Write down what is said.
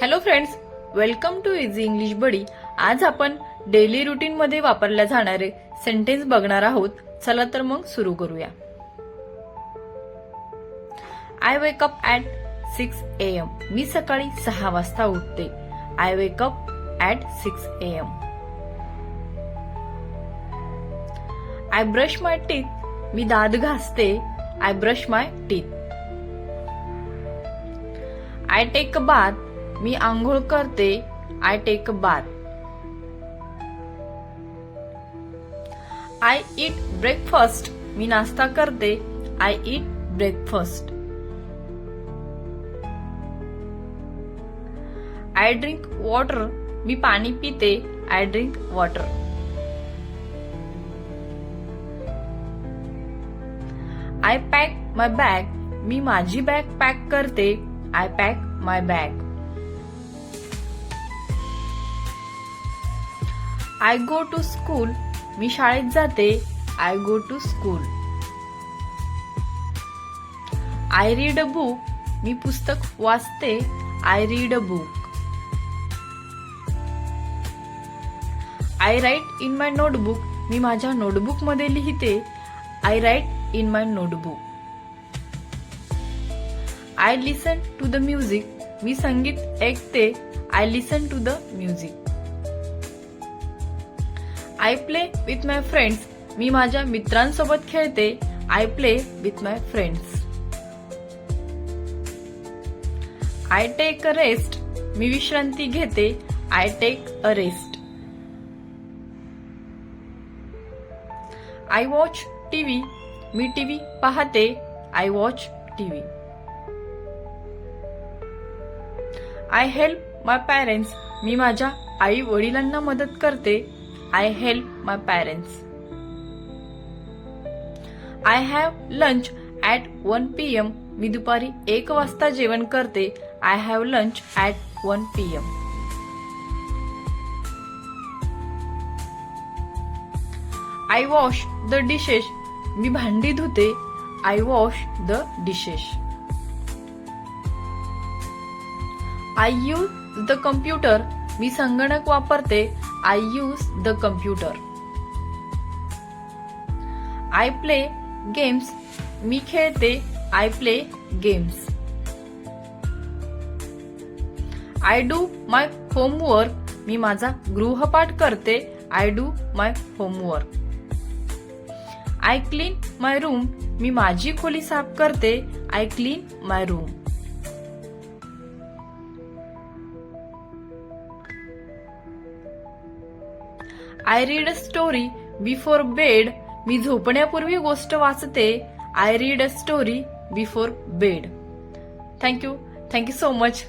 Hello friends welcome to easy English buddy आज आपण daily routine मध्ये वापरल्या जाणारे सेंटेन्स बघणार आहोत. चला तर मग सुरू करूया. I wake up at six A M मी सकाळी सहा वाजता उठते. I wake up at six A M I brush my teeth मी दात घासते. I brush my teeth I take a bath मी आंघोळ करते. I take a bath I eat breakfast मी नाश्ता करते. I eat breakfast I drink water मी पाणी पिते. I drink water I pack my bag मी माझी bag pack करते. I pack my bag I go to school मी शाळेत जाते. I go to school I read a book मी पुस्तक वाचते. I read a book I write in my notebook मी माझ्या नोटबुकमध्ये लिहिते. I write in my notebook I listen to the music मी संगीत ऐकते. I listen to the music I play with my friends. मी माझ्या मित्रांसोबत खेळते I play with my friends. I take a rest. मी विश्रांती घेते. I take a rest. I watch TV. Me TV पाहते. I watch TV. I help my parents. मी माझ्या आई वडिलांना मदत करते. I help my parents I have lunch at one P M मी दुपारी एक वाजता जेवण करते. I have lunch at one P M I wash the dishes मी भांडी धुते. I wash the dishes I use the computer मी संगणक वापरते. I use the computer I play games मी खेळते. I play games I do my homework मी माझा गृहपाठ करते. I do my homework I clean my room मी माझी खोली साफ करते. I clean my room I read a story before bed मी झोपण्यापूर्वी गोष्ट वाचते. I read a story before bed thank you thank you so much